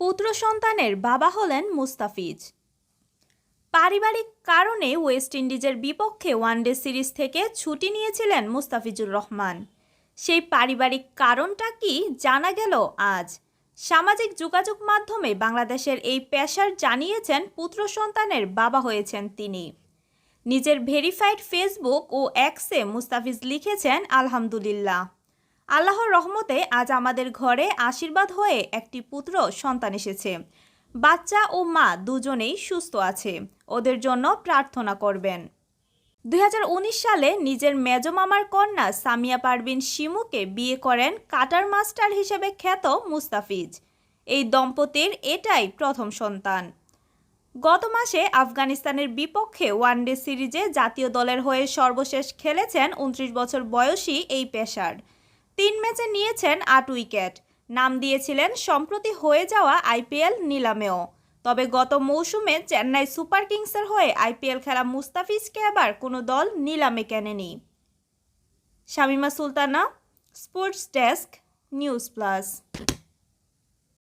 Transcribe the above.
পুত্র সন্তানের বাবা হলেন মুস্তাফিজ। পারিবারিক কারণে ওয়েস্ট ইন্ডিজের বিপক্ষে ওয়ানডে সিরিজ থেকে ছুটি নিয়েছিলেন মুস্তাফিজুর রহমান। সেই পারিবারিক কারণটা কি জানা গেল আজ। সামাজিক যোগাযোগ মাধ্যমে বাংলাদেশের এই পেশার জানিয়েছেন পুত্র সন্তানের বাবা হয়েছেন তিনি। নিজের ভেরিফাইড ফেসবুক ও অ্যাক্সে মুস্তাফিজ লিখেছেন, আলহামদুলিল্লাহ। আল্লাহর রহমতে আজ আমাদের ঘরে আশীর্বাদ হয়ে একটি পুত্র সন্তান এসেছে। বাচ্চা ও মা দুজনেই সুস্থ আছে। ওদের জন্য প্রার্থনা করবেন। দু হাজার উনিশ সালে নিজের মেজমামার কন্যা সামিয়া পারভিন শিমুকে বিয়ে করেন কাটার মাস্টার হিসেবে খ্যাত মুস্তাফিজ। এই দম্পতির এটাই প্রথম সন্তান। গত মাসে আফগানিস্তানের বিপক্ষে ওয়ানডে সিরিজে জাতীয় দলের হয়ে সর্বশেষ খেলেছেন উনত্রিশ বছর বয়সী এই পেসার। তিন ম্যাচে নিয়েছেন আট উইকেট। নাম দিয়েছিলেন সম্প্রতি হয়ে যাওয়া আইপিএল নিলামেও। তবে গত মৌসুমে চেন্নাই সুপার কিংসের হয়ে আইপিএল খেলা মুস্তাফিজকে আবার কোনো দল নিলামে কেনেনি। Shamima Sultana, sports desk, news plus.